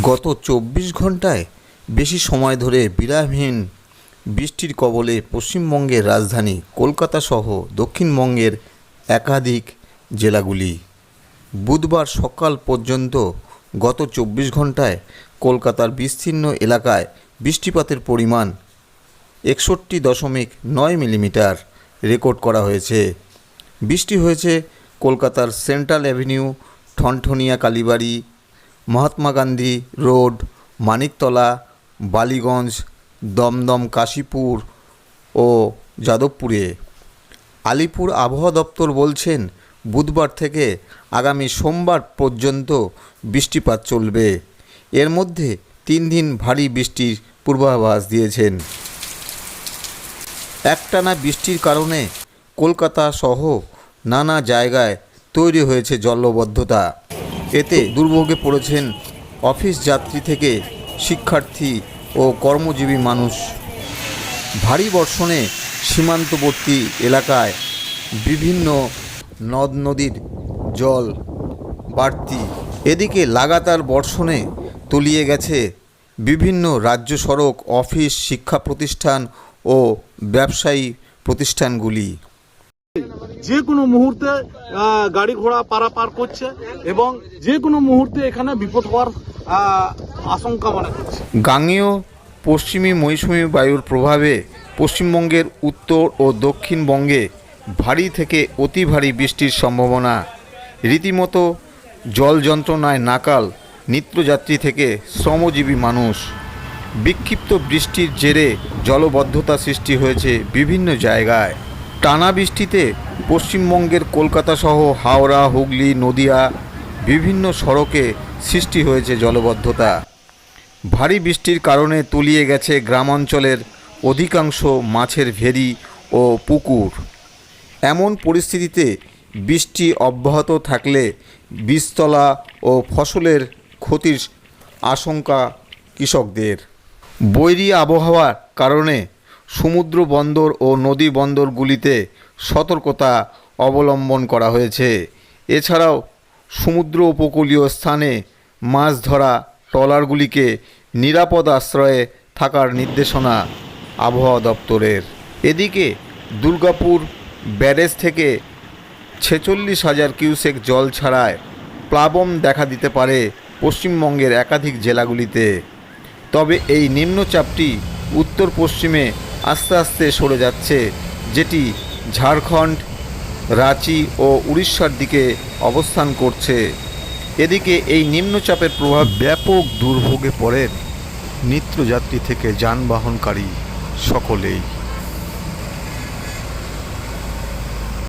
গত চব্বিশ ঘন্টায় বেশি সময় ধরে বিরামহীন বৃষ্টির কবলে পশ্চিমবঙ্গের রাজধানী কলকাতা সহ দক্ষিণবঙ্গের একাধিক জেলাগুলি। বুধবার সকাল পর্যন্ত গত চব্বিশ ঘন্টায় কলকাতার বিস্তীর্ণ এলাকায় বৃষ্টিপাতের পরিমাণ একষট্টি দশমিক নয় মিলিমিটার রেকর্ড করা হয়েছে। বৃষ্টি হয়েছে কলকাতার central avenue, Thanthania, Kalibari Mahatma Gandhi road, Maniktala, Ballygunge, Dumdum, Cossipore ও যাদবপুরে। আলিপুর আবহাওয়া দপ্তর বলছেন, বুধবার থেকে আগামী সোমবার পর্যন্ত বৃষ্টিপাত চলবে। এর মধ্যে তিন দিন ভারী বৃষ্টির পূর্বাভাস দিয়েছেন। একটানা বৃষ্টির কারণে কলকাতা সহ নানা জায়গায় তৈরি হয়েছে জলবদ্ধতা। এতে দুর্ভোগে পড়েছেন অফিস যাত্রী থেকে শিক্ষার্থী ও কর্মজীবী মানুষ। ভারী বর্ষণে সীমান্তবর্তী এলাকায় বিভিন্ন নদ নদীর জল বাড়তি। এদিকে লাগাতার বর্ষণে তলিয়ে গেছে বিভিন্ন রাজ্য সড়ক, অফিস, শিক্ষা প্রতিষ্ঠান ও ব্যবসায়ী প্রতিষ্ঠানগুলি। যে কোনো মুহূর্তে গাড়ি ঘোড়া পারাপার করছে এবং যে কোনো মুহূর্তে এখানে বিপদ হওয়ার আশঙ্কা মনে করছে। গাঙ্গেয় পশ্চিমী মৌসুমী বায়ুর প্রভাবে পশ্চিমবঙ্গের উত্তর ও দক্ষিণবঙ্গে ভারী থেকে অতি ভারী বৃষ্টির সম্ভাবনা। রীতিমতো জল যন্ত্রণায় নাকাল নিত্যযাত্রী থেকে শ্রমজীবী মানুষ। বিক্ষিপ্ত বৃষ্টির জেরে জলবদ্ধতা সৃষ্টি হয়েছে বিভিন্ন জায়গায়। টানা বৃষ্টিতে পশ্চিমবঙ্গের কলকাতা সহ হাওড়া, হুগলি, নদিয়া বিভিন্ন সড়কে সৃষ্টি হয়েছে জলবদ্ধতা। ভারী বৃষ্টির কারণে তলিয়ে গেছে গ্রামাঞ্চলের অধিকাংশ মাছের ভেরি ও পুকুর। এমন পরিস্থিতিতে বৃষ্টি অব্যাহত থাকলে বীজতলা ও ফসলের ক্ষতির আশঙ্কা কৃষকদের। বৈরী আবহাওয়ার কারণে সমুদ্র বন্দর ও নদী বন্দরগুলিতে সতর্কতা অবলম্বন করা হয়েছে। এছাড়াও সমুদ্র উপকূলীয় স্থানে মাছ ধরা ট্রলারগুলিকে নিরাপদ আশ্রয়ে থাকার নির্দেশনা আবহাওয়া দপ্তরের। এদিকে দুর্গাপুর ব্যারেজ থেকে ছেচল্লিশ হাজার কিউসেক জল ছাড়ায় প্লাবন দেখা দিতে পারে পশ্চিমবঙ্গের একাধিক জেলাগুলিতে। তবে এই নিম্নচাপটি উত্তর পশ্চিমে আস্তে আস্তে সরে যাচ্ছে যেটি ঝাড়খণ্ড, রাঁচি ও উড়িষ্যার দিকে অবস্থান করছে। এদিকে এই নিম্নচাপের প্রভাব ব্যাপক দুর্ভোগে পড়েন নিত্যযাত্রী থেকে যানবাহনকারী সকলেই।